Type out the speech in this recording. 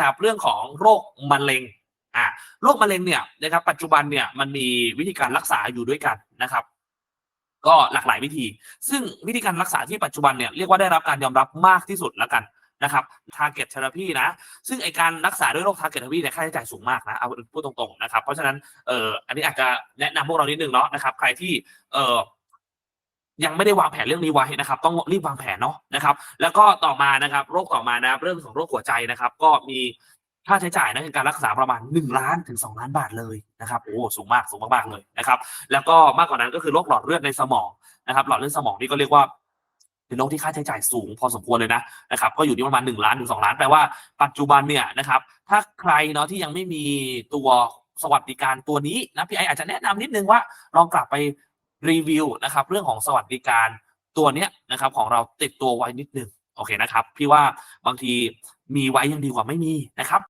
ครับเรื่องของโรคมะเร็งอ่าโรคมะเร็งเนี่ยนะครับปัจจุบันเนี่ยมันมีวิธีการรักษาอยู่ด้วยกันนะครับ ก็หลากหลายวิธี ซึ่งวิธีการรักษาที่ปัจจุบันเนี่ยเรียกว่าได้รับการยอมรับมากที่สุดแล้วกันนะครับ target therapy นะ ซึ่งไอการรักษาด้วยโรค target therapy เนี่ยค่าใช้จ่ายสูงมากนะ เอาพูดตรงๆนะครับ เพราะฉะนั้น เอออันนี้อาจจะแนะนำพวกเรานิดนึงเนาะนะครับ ใครที่ เออยังไม่ได้วางแผนเรื่องนี้ไว้นะครับ ต้องรีบวางแผนเนาะ นะครับ แล้วก็ต่อมานะครับโรคต่อมานะครับเรื่องของโรคหัวใจนะครับ ก็มีค่าใช้จ่ายนะในการรักษาประมาณ 1 ล้านถึง 2 ล้านบาทเลยนะครับโอ้สูงมากสูงมากๆเลยนะครับ แล้วก็มากกว่านั้นก็คือโรคหลอดเลือดในสมองนะครับ หลอดเลือดสมองนี่ก็เรียกว่าเป็นโรคที่ค่าใช้จ่ายสูงพอสมควรเลยนะนะครับก็อยู่ที่ประมาณ1ล้านถึง2ล้านแปลว่าปัจจุบันเนี่ยนะครับถ้าใครเนาะที่ยังไม่มีตัวสวัสดิการตัวนี้นะพี่ไออาจจะแนะนำนิดนึงว่าลองกลับไปรีวิวนะครับเรื่องของสวัสดิการ ตัวเนี้ยนะครับของเราติดตัวไว้นิดนึงโอเคนะครับ พี่ว่าบางทีมีไว้ยังดีกว่าไม่มีนะครับ